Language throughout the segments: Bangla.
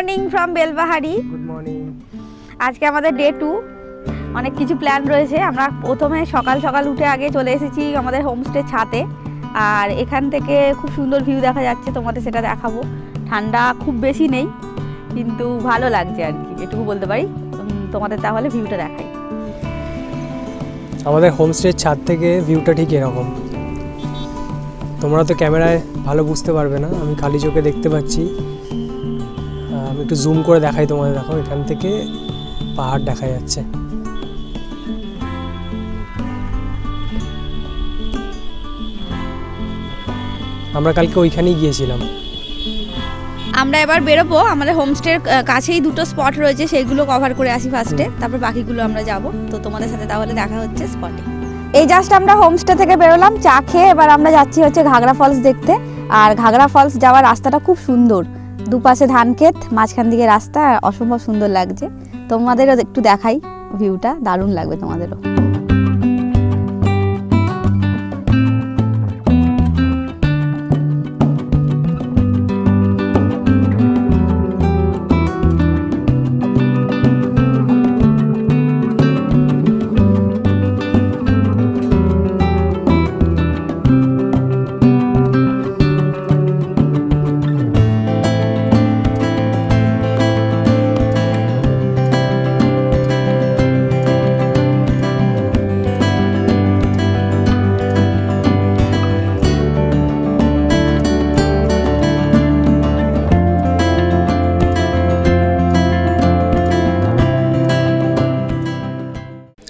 Morning from Belbahari good morning আজকে আমাদের ডে টু অনেক কিছু প্ল্যান রয়েছে। আমরা প্রথমে সকাল সকাল উঠে আগে চলে এসেছি আমাদের হোমস্টে ছাতে আর এখান থেকে খুব সুন্দর ভিউ দেখা যাচ্ছে তোমাদের সেটা দেখাবো। ঠান্ডা খুব বেশি নেই কিন্তু ভালো লাগছে আর কি এটুকু বলতে পারি। তোমাদের তাহলে ভিউটা দেখাই। আমাদের হোমস্টের ছাদ থেকে ভিউটা ঠিক এরকম। তোমরা তো ক্যামেরায় ভালো বুঝতে পারবে না আমি খালি চোখে দেখতে পাচ্ছি। আমি একটু জুম করে দেখাই তোমাদের দেখো এখান থেকে পাহাড় দেখা যাচ্ছে। আমরা কালকে ওইখানেই গিয়েছিলাম। আমরা এবার বেরোবো আমাদের হোমস্টের কাছেই দুটো স্পট রয়েছে সেইগুলো কভার করে আসি ফার্স্টে তারপর বাকিগুলো আমরা যাব। তো তোমাদের সাথে তাহলে দেখা হচ্ছে স্পটে এই জাস্ট আমরা হোমস্টে থেকে বেরোলাম চা খেয়ে এবার আমরা যাচ্ছি হচ্ছে ঘাগরা ফলস দেখতে। আর ঘাগরা ফলস যাওয়ার রাস্তাটা খুব সুন্দর। দুপাশে ধান ক্ষেত, মাঝখান দিকে রাস্তা অসম্ভব সুন্দর লাগছে। তোমাদেরও একটু দেখাই ভিউটা দারুণ লাগবে তোমাদেরও।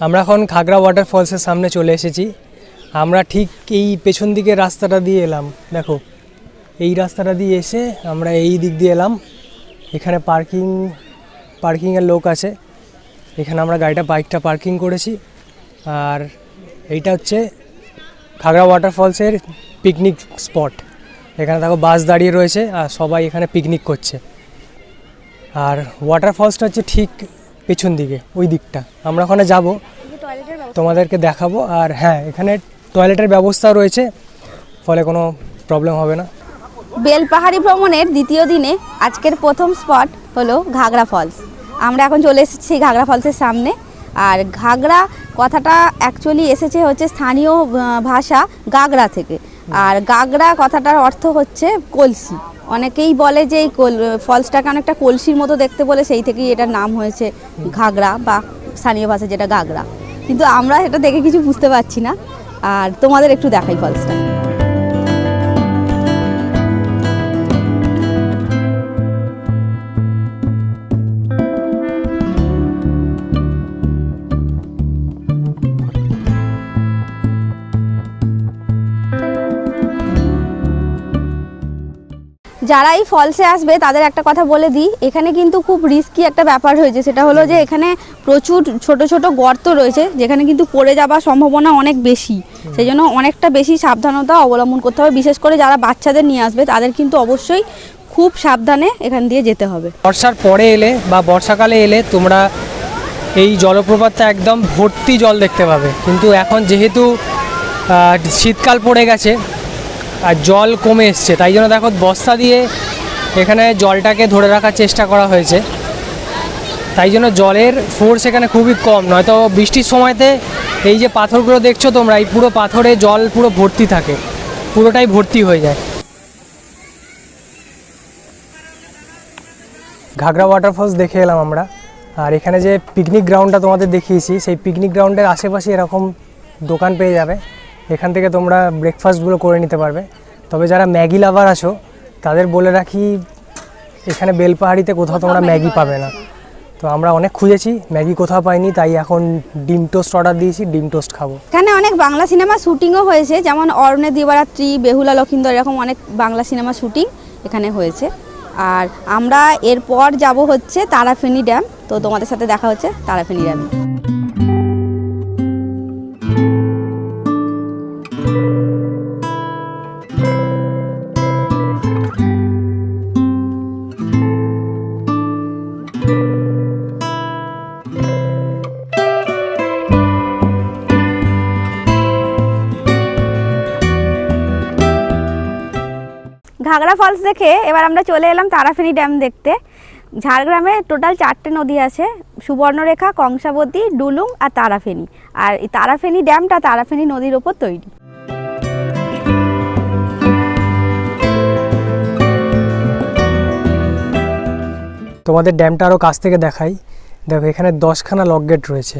আমরা এখন খাগড়া ওয়াটারফলসের সামনে চলে এসেছি। আমরা ঠিক এই পেছন দিকের রাস্তাটা দিয়ে এলাম, দেখো। এই রাস্তাটা দিয়ে এসে আমরা এই দিক দিয়ে এলাম। এখানে পার্কিং, পার্কিংয়ের লোক আছে। এখানে আমরা গাড়িটা, বাইকটা পার্কিং করেছি। আর এইটা হচ্ছে খাগড়া ওয়াটারফলসের পিকনিক স্পট এখানে দেখো বাস দাঁড়িয়ে রয়েছে আর সবাই এখানে পিকনিক করছে। আর ওয়াটারফলসটা হচ্ছে ঠিক পেছন দিকে, ওই দিকটা। আমরা ওখানে যাব, তোমাদেরকে দেখাবো, আর হ্যাঁ এখানে টয়লেটের ব্যবস্থা রয়েছে, ফলে কোনো প্রবলেম হবে না। বেলপাহাড়ি ভ্রমণের দ্বিতীয় দিনে আজকের প্রথম স্পট হলো ঘাগরা ফলস আমরা এখন চলে এসেছি ঘাগরা ফলসের সামনে, আর ঘাগরা কথাটা অ্যাকচুয়ালি এসেছে হচ্ছে স্থানীয় ভাষা গাগরা থেকে। আর গাগরা কথাটার অর্থ হচ্ছে কলসি। অনেকেই বলে যে এই ফলসটাকে অনেকটা কলসির মতো দেখতে বলে, সেই থেকেই এটার নাম হয়েছে ঘাগরা বা স্থানীয় ভাষা যেটা গাগরা কিন্তু আমরা এটা দেখে কিছু বুঝতে পারছি না। আর তোমাদের একটু দেখাই ফলসটা। যারা এই ফলসে আসবে তাদের একটা কথা বলে দিই এখানে কিন্তু খুব রিস্কি একটা ব্যাপার হয়েছে। সেটা হলো যে এখানে প্রচুর ছোট ছোট গর্ত রয়েছে যেখানে কিন্তু পড়ে যাওয়ার সম্ভাবনা অনেক বেশি। সেই জন্য অনেকটা বেশি সাবধানতা অবলম্বন করতে হবে। বিশেষ করে যারা বাচ্চাদের নিয়ে আসবে তাদের কিন্তু অবশ্যই খুব সাবধানে এখান দিয়ে যেতে হবে। বর্ষার পরে এলে বা বর্ষাকালে এলে তোমরা এই জলপ্রপাতটা একদম ভর্তি জল দেখতে পাবে। কিন্তু এখন যেহেতু শীতকাল পড়ে গেছে আর জল কমে এসছে। তাই জন্য দেখো বস্তা দিয়ে এখানে জলটাকে ধরে রাখার চেষ্টা করা হয়েছে। তাই জন্য জলের ফোর্স এখানে খুবই কম। নয়তো বৃষ্টির সময়তে এই যে পাথরগুলো দেখছ তোমরা, এই পুরো পাথরে জল পুরো ভর্তি থাকে। পুরোটাই ভর্তি হয়ে যায়। ঘাগরা ওয়াটারফলস দেখে এলাম আমরা। আর এখানে যে পিকনিক গ্রাউন্ডটা তোমাদের দেখিয়েছি, সেই পিকনিক গ্রাউন্ডের আশেপাশে এরকম দোকান পেয়ে যাবে। এখান থেকে তোমরা ব্রেকফাস্টগুলো করে নিতে পারবে। তবে যারা ম্যাগি লাভার আছো তাদের বলে রাখি এখানে বেলপাহাড়িতে কোথাও তোমরা ম্যাগি পাবে না। তো আমরা অনেক খুঁজেছি ম্যাগি কোথাও পাইনি তাই এখন ডিম টোস্ট অর্ডার দিয়েছি ডিম টোস্ট খাব। এখানে অনেক বাংলা সিনেমা শুটিংও হয়েছে যেমন অরণ্যে দিবারাত্রি বেহুলা লক্ষিন্দর এরকম অনেক বাংলা সিনেমা শুটিং এখানে হয়েছে। আর আমরা এরপর যাব হচ্ছে তারাফেনী ড্যাম তো তোমাদের সাথে দেখা হচ্ছে তারাফেনি ড্যামে ঘাগরা ফলস দেখে এবার আমরা চলে এলাম তারাফেনী ড্যাম দেখতে। ঝাড়গ্রামে টোটাল চারটে নদী আছে, সুবর্ণরেখা, কংসাবতী, ডুলুং আর তারাফেনী। আর এই তারাফেনী ড্যামটা তারাফেনী নদীর ওপর তৈরি। তোমাদের ড্যামটা আরও কাছ থেকে দেখাই। দেখো, এখানে দশখানা লক গেট রয়েছে।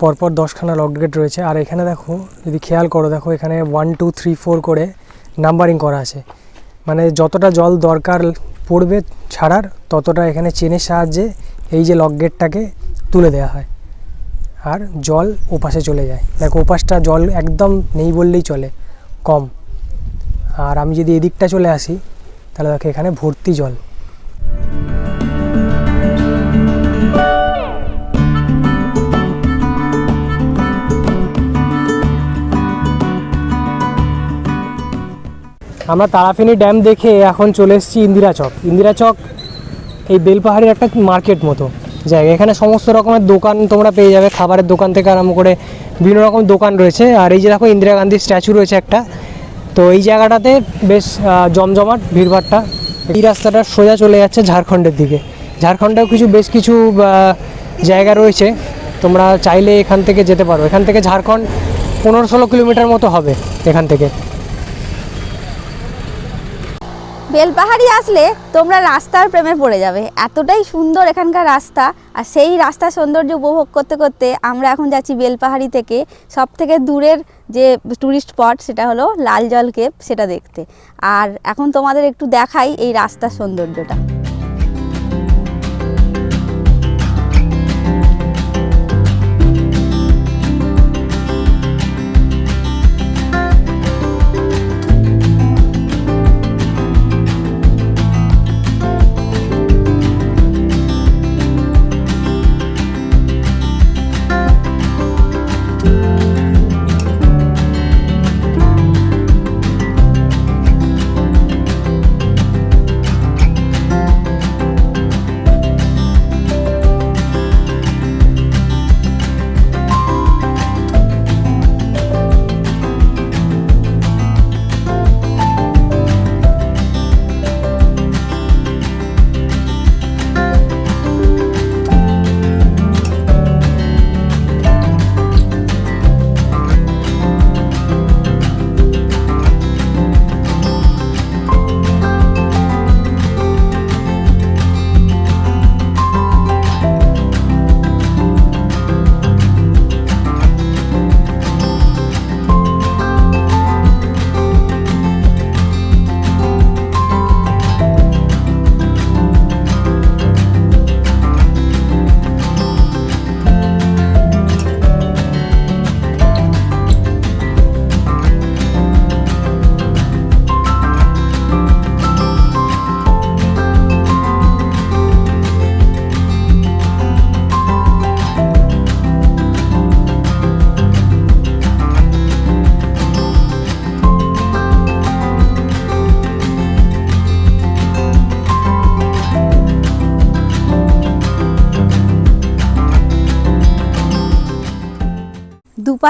পরপর দশখানা লক গেট রয়েছে। আর এখানে দেখো, যদি খেয়াল করো, দেখো এখানে ওয়ান টু থ্রি ফোর করে নাম্বারিং করা আছে। মানে যতটা জল দরকার পড়বে ছাড়ার, ততটা এখানে চেনের সাহায্যে এই যে লক গেটটাকে তুলে দেওয়া হয়। আর জল ওপাশে চলে যায়। দেখো, ওপাশটা জল একদম নেই বললেই চলে, কম। আর আমি যদি এদিকটা চলে আসি, তাহলে দেখো এখানে ভর্তি জল। আমরা তারাফেনী ড্যাম দেখে এখন চলে এসেছি ইন্দিরা চক। ইন্দিরা চক এই বেলপাহাড়ির একটা মার্কেট মতো জায়গা। এখানে সমস্ত রকমের দোকান তোমরা পেয়ে যাবে, খাবারের দোকান থেকে আরম্ভ করে বিভিন্ন রকম দোকান রয়েছে। আর এই যে দেখো ইন্দিরা গান্ধীর স্ট্যাচু রয়েছে একটা। তো এই জায়গাটাতে বেশ জমজমাট ভিড়ভাড়টা। এই রাস্তাটা সোজা চলে যাচ্ছে ঝাড়খণ্ডের দিকে। ঝাড়খণ্ডেও কিছু, বেশ কিছু জায়গা রয়েছে। তোমরা চাইলে এখান থেকে যেতে পারো। এখান থেকে ঝাড়খণ্ড পনেরো ষোলো কিলোমিটার মতো হবে এখান থেকে। বেলপাহাড়ি আসলে তোমরা রাস্তার প্রেমে পড়ে যাবে। এতটাই সুন্দর এখানকার রাস্তা আর সেই রাস্তার সৌন্দর্য উপভোগ করতে করতে আমরা এখন যাচ্ছি বেলপাহাড়ি থেকে। সব থেকে দূরের যে ট্যুরিস্ট স্পট সেটা হলো লাল জল কেপ সেটা দেখতে। আর এখন তোমাদের একটু দেখাই এই রাস্তার সৌন্দর্যটা।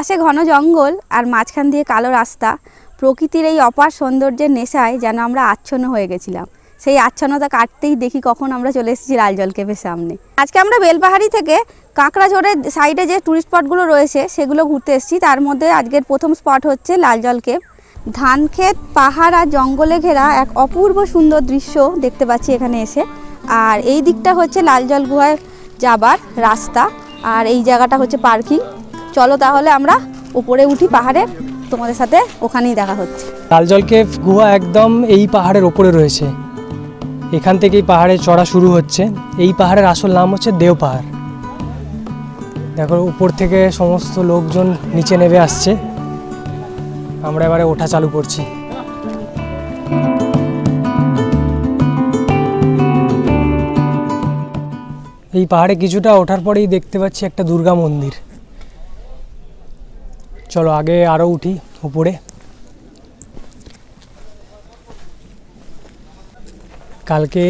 দুপাশে ঘন জঙ্গল আর মাঝখান দিয়ে কালো রাস্তা, প্রকৃতির এই অপার সৌন্দর্যের নেশায় যেন আমরা আচ্ছন্ন হয়ে গেছিলাম। সেই আচ্ছন্নতা কাটতেই দেখি কখন আমরা চলে এসেছি লালজল কেভের সামনে। আজকে আমরা বেলপাহাড়ি থেকে কাঁকড়াঝোড়ের সাইডে যে টুরিস্ট স্পটগুলো রয়েছে, সেগুলো ঘুরতে এসেছি। তার মধ্যে আজকের প্রথম স্পট হচ্ছে লালজল কেভ। ধান ক্ষেত পাহাড় আর জঙ্গলে ঘেরা এক অপূর্ব সুন্দর দৃশ্য দেখতে পাচ্ছি এখানে এসে। আর এই দিকটা হচ্ছে লালজল গুহায় যাবার রাস্তা। আর এই জায়গাটা হচ্ছে পার্কিং। চলো তাহলে আমরা উপরে উঠি পাহাড়ের তোমাদের সাথে ওখানেই দেখা হচ্ছে। লালজল কেভ গুহা একদম এই পাহাড়ের ওপরে রয়েছে। এখান থেকেই পাহাড়ে চড়া শুরু হচ্ছে। এই পাহাড়ের আসল নাম হচ্ছে দেও পাহাড়। দেখো, উপর থেকে সমস্ত লোকজন নিচে নেমে আসছে। আমরা এবারে ওঠা চালু করছি। এই পাহাড়ে কিছুটা ওঠার পরেই দেখতে পাচ্ছি একটা দুর্গা মন্দির। চলো আগে আরও উঠি উপরে কালকে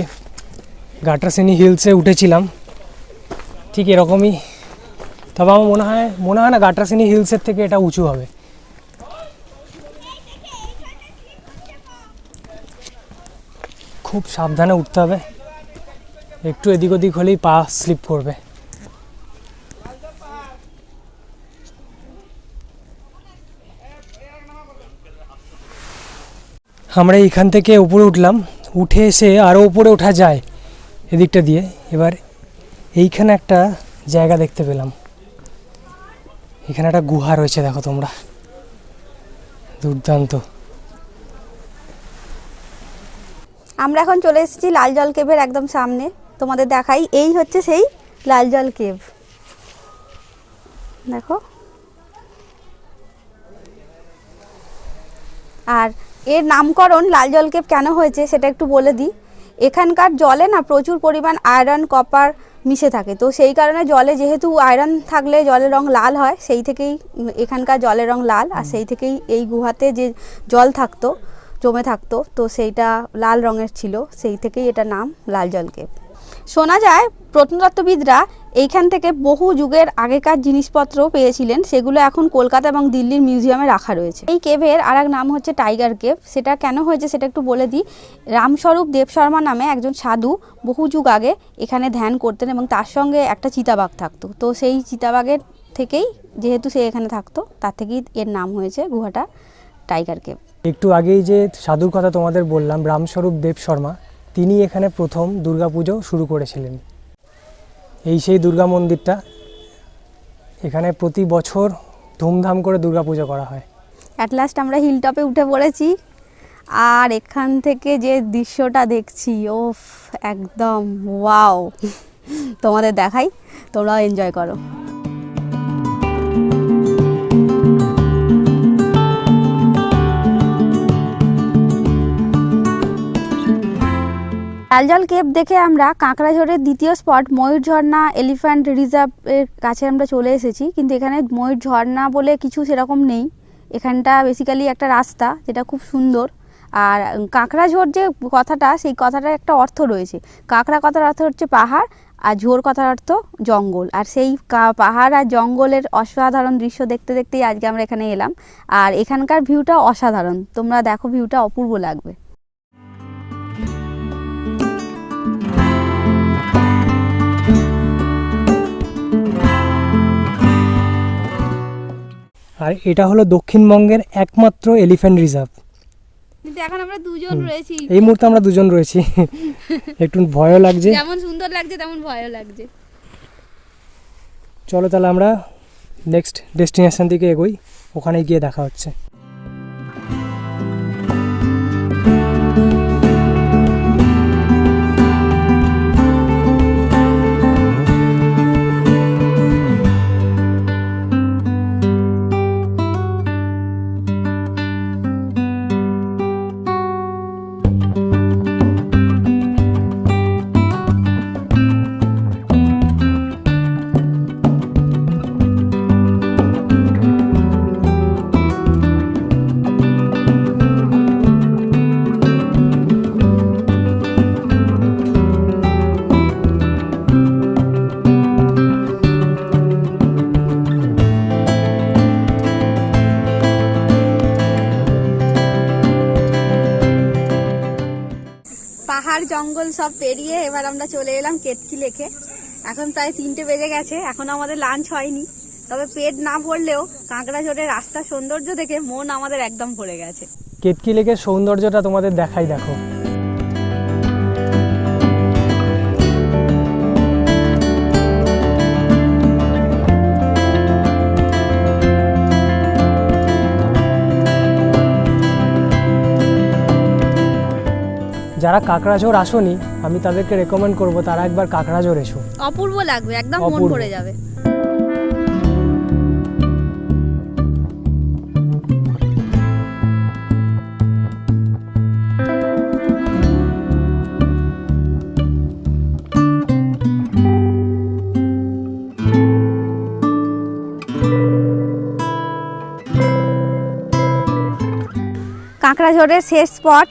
গাট্রাসেনি হিলসে উঠেছিলাম। ঠিক এরকমই। তবে আমার মনে হয় মনে হয় না গাট্রাসেনি হিলসের থেকে এটা উঁচু হবে। খুব সাবধানে উঠতে হবে। একটু এদিক ওদিক হলেই পা স্লিপ করবে। আমরা এইখান থেকে উপরে উঠলাম, উঠে এসে আরও উপরে ওঠা যায় এদিকটা দিয়ে। এবার এইখানে একটা জায়গা দেখতে পেলাম। এখানে একটা গুহা রয়েছে, দেখো তোমরা। দুর্দান্ত। আমরা এখন চলে এসেছি লাল জল কেভের একদম সামনে। তোমাদের দেখাই, এই হচ্ছে সেই লাল জল কেভ। দেখো। আর এর নামকরণ লাল জল কেভ কেন হয়েছে সেটা একটু বলে দিই। এখানকার জলে না প্রচুর পরিমাণ আয়রন কপার মিশে থাকে। তো সেই কারণে জলে যেহেতু আয়রন থাকলে জলের রং লাল হয়, সেই থেকেই এখানকার জলের রং লাল আর সেই থেকেই এই গুহাতে যে জল থাকতো, জমে থাকতো, তো সেইটা লাল রঙের ছিল। সেই থেকেই এটা নাম লাল জল কেভ শোনা যায় প্রত্নতত্ত্ববিদরা এইখান থেকে বহু যুগের আগেকার জিনিসপত্র পেয়েছিলেন, সেগুলো এখন কলকাতা এবং দিল্লির মিউজিয়ামে রাখা রয়েছে। এই কেভের আর এক নাম হচ্ছে টাইগার কেভ। সেটা কেন হয়েছে সেটা একটু বলে দিই। রামস্বরূপ দেব শর্মা নামে একজন সাধু বহু যুগ আগে এখানে ধ্যান করতেন এবং তার সঙ্গে একটা চিতাবাঘ থাকতো। তো সেই চিতাবাঘের থেকেই যেহেতু সে এখানে থাকতো, তার থেকেই এর নাম হয়েছে গুহাটা টাইগার কেভ। একটু আগেই যে সাধুর কথা তোমাদের বললাম, রামস্বরূপ দেব শর্মা তিনি এখানে প্রথম দুর্গাপুজো শুরু করেছিলেন। এই সেই দুর্গা মন্দিরটা, এখানে প্রতি বছর ধুমধাম করে দুর্গা পুজো করা হয়। অ্যাট লাস্ট আমরা হিল টপে উঠে পড়েছি। আর এখান থেকে যে দৃশ্যটা দেখছি ওফ একদম ওয়াও তোমাদের দেখাই, তোমরাও এনজয় করো। লালজল কেপ দেখে আমরা কাঁকড়াঝোড়ের দ্বিতীয় স্পট ময়ূর ঝর্ণা, এলিফ্যান্ট রিজার্ভের কাছে আমরা চলে এসেছি। কিন্তু এখানে ময়ূর ঝর্ণা বলে কিছু সেরকম নেই। এখানটা বেসিক্যালি একটা রাস্তা যেটা খুব সুন্দর। আর কাঁকড়াঝোড় যে কথাটা, সেই কথাটার একটা অর্থ রয়েছে। কাঁকড়া কথার অর্থ হচ্ছে পাহাড়, আর ঝোর কথার অর্থ জঙ্গল। আর সেই পাহাড় আর জঙ্গলের অসাধারণ দৃশ্য দেখতে দেখতেই আজকে আমরা এখানে এলাম। আর এখানকার ভিউটা অসাধারণ। তোমরা দেখো ভিউটা অপূর্ব লাগবে। আর এটা হলো দক্ষিণবঙ্গের একমাত্র এলিফ্যান্ট রিজার্ভ এখন আমরা দুজন রয়েছি। এই মুহূর্তে আমরা দুজন রয়েছি। একটু ভয়ও লাগছে। যেমন সুন্দর লাগছে তেমন ভয়ও লাগছে। চলো তাহলে আমরা নেক্সট ডেস্টিনেশন দিকে এগোই। ওখানে গিয়ে দেখা হচ্ছে। জঙ্গল সব পেরিয়ে এবার আমরা চলে এলাম কেতকি লেখে এখন প্রায় তিনটে বেজে গেছে, এখন আমাদের লাঞ্চ হয়নি। তবে পেট না ভরলেও কাঁকড়া জোরে রাস্তার সৌন্দর্য দেখে মন আমাদের একদম ভরে গেছে। কেতকি লেকের সৌন্দর্যটা তোমাদের দেখাই দেখো। যারা কাঁকড়াঝোড় আসোনি আমি তাদেরকে রেকমেন্ড করব তারা একবার কাঁকড়াঝোড় এসো অপূর্ব লাগবে একদম মন। ভরে যাবে কাঁকড়াঝোড়ের শেষ স্পট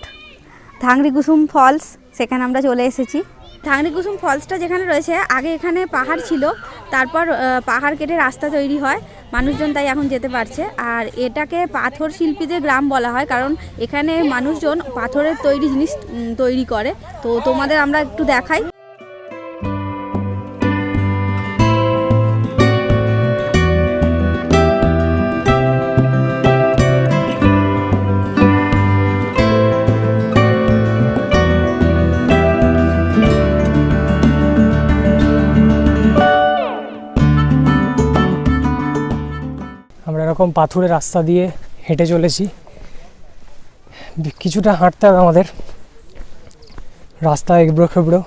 ধাংরি কুসুম ফলস, সেখানে আমরা চলে এসেছি। থাংরিকুসুম ফলসটা যেখানে রয়েছে, আগে এখানে পাহাড় ছিল, তারপর পাহাড় কেটে রাস্তা তৈরি হয়, মানুষজন তাই এখন যেতে পারছে। আর এটাকে পাথর শিল্পীদের গ্রাম বলা হয়, কারণ এখানে মানুষজন পাথরের তৈরি জিনিস তৈরি করে। তো তোমাদের আমরা একটু দেখাই। এরকম পাথুরের রাস্তা দিয়ে হেঁটে চলেছি। কিছুটা হাঁটতে হবে আমাদের। রাস্তা এবড়ো খেবড়ো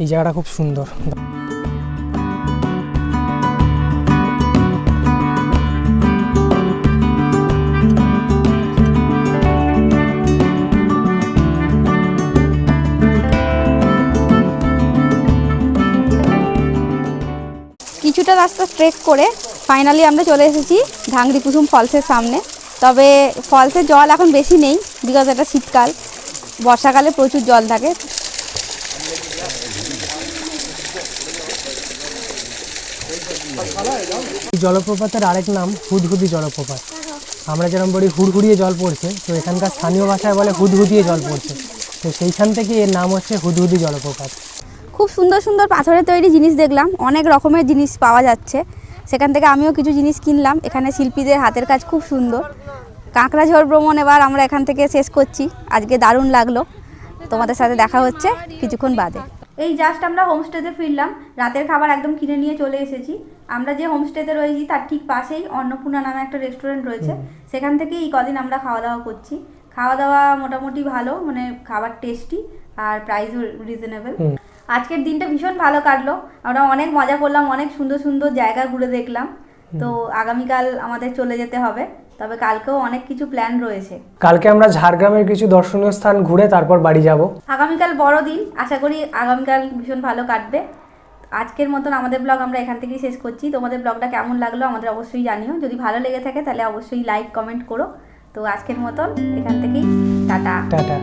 এই জায়গাটা খুব সুন্দর। রাস্তা ট্রেক করে ফাইনালি আমরা চলে এসেছি ধাংরি কুসুম ফলসের সামনে। তবে ফলসের জল এখন বেশি নেই বিকজ এটা শীতকাল। বর্ষাকালে প্রচুর জল থাকে। জলপ্রপাতের আরেক নাম হুদহুদি জলপ্রপাত। আমরা যেরকম বলি হুড়হুড়িয়ে জল পড়ছে, তো এখানকার স্থানীয় ভাষায় বলে হুদহুদিয়ে জল পড়ছে। তো সেইখান থেকে এর নাম হচ্ছে হুদহুদি জলপ্রপাত। খুব সুন্দর সুন্দর পাথরের তৈরি জিনিস দেখলাম। অনেক রকমের জিনিস পাওয়া যাচ্ছে। সেখান থেকে আমিও কিছু জিনিস কিনলাম। এখানে শিল্পীদের হাতের কাজ খুব সুন্দর। কাঁকড়াঝোড় ভ্রমণ এবার আমরা এখান থেকে শেষ করছি। আজকে দারুণ লাগল। তোমাদের সাথে দেখা হচ্ছে কিছুক্ষণ বাদে। এই জাস্ট আমরা হোমস্টেতে ফিরলাম। রাতের খাবার একদম কিনে নিয়ে চলে এসেছি। আমরা যে হোমস্টেতে রয়েছি তার ঠিক পাশেই অন্নপূর্ণা নামে একটা রেস্টুরেন্ট রয়েছে। সেখান থেকেই এই কদিন আমরা খাওয়া দাওয়া করছি। খাওয়া দাওয়া মোটামুটি ভালো মানে খাবার টেস্টি আর প্রাইসও রিজনেবল। আজকের দিনটা ভীষণ ভালো কাটলো। আমরা অনেক মজা করলাম অনেক সুন্দর সুন্দর জায়গা ঘুরে দেখলাম। তো আগামীকাল আমাদের চলে যেতে হবে। তবে কালকেও অনেক কিছু প্ল্যান রয়েছে। কালকে আমরা ঝাড়গ্রামের কিছু দর্শনীয় স্থান ঘুরে তারপর বাড়ি যাব। আগামীকাল বড় দিন। আশা করি আগামীকাল ভীষণ ভালো কাটবে। আজকের মতন আমাদের ব্লগ আমরা এখান থেকেই শেষ করছি। তোমাদের ব্লগটা কেমন লাগল আমাদের অবশ্যই জানিও। যদি ভালো লেগে থাকে তাহলে অবশ্যই লাইক কমেন্ট করো। তো আজকের মতন এখান থেকেই টাটা। টাটা।